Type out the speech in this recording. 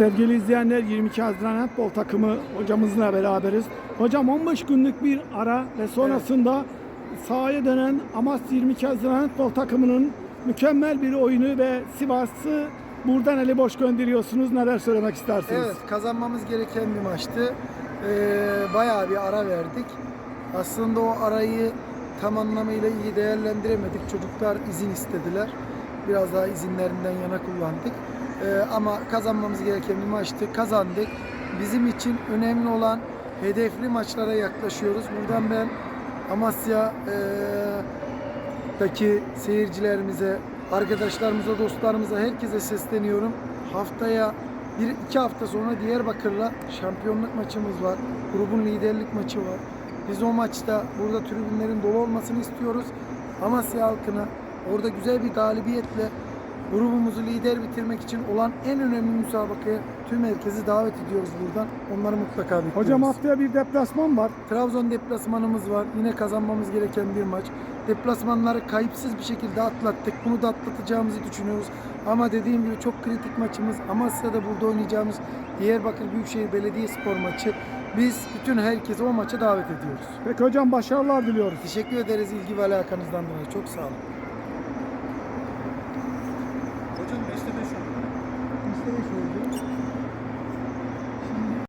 Sevgili izleyenler 22 Haziran Handbol takımı hocamızla beraberiz. Hocam 15 günlük bir ara ve sonrasında sahaya dönen Amasya 22 Haziran Handbol takımının mükemmel bir oyunu ve Sivas'ı buradan eli boş gönderiyorsunuz. Neler söylemek istersiniz? Evet kazanmamız gereken bir maçtı. Ee, bayağı bir ara verdik. Aslında o arayı tam anlamıyla iyi değerlendiremedik. Çocuklar izin istediler. Biraz daha izinlerinden yana kullandık. Ee, ama kazanmamız gereken bir maçtı. Kazandık. Bizim için önemli olan hedefli maçlara yaklaşıyoruz. Buradan ben Amasya eee daki seyircilerimize, arkadaşlarımıza, dostlarımıza, herkese sesleniyorum. Haftaya bir iki hafta sonra Diyarbakır'la şampiyonluk maçımız var. Grubun liderlik maçı var. Biz o maçta burada tribünlerin dolu olmasını istiyoruz. Amasya halkına orada güzel bir galibiyetle grubumuzu lider bitirmek için olan en önemli müsabakaya tüm herkesi davet ediyoruz buradan. Onları mutlaka bekliyoruz. Hocam haftaya bir deplasman var. Trabzon deplasmanımız var. Yine kazanmamız gereken bir maç. Deplasmanları kayıpsız bir şekilde atlattık. Bunu da atlatacağımızı düşünüyoruz. Ama dediğim gibi çok kritik maçımız. Amasya'da burada oynayacağımız Diyarbakır Büyükşehir Belediyespor maçı. Biz bütün herkesi o maça davet ediyoruz. Peki hocam başarılar diliyoruz. Teşekkür ederiz ilgi ve alakanızdan dolayı. Çok sağ olun.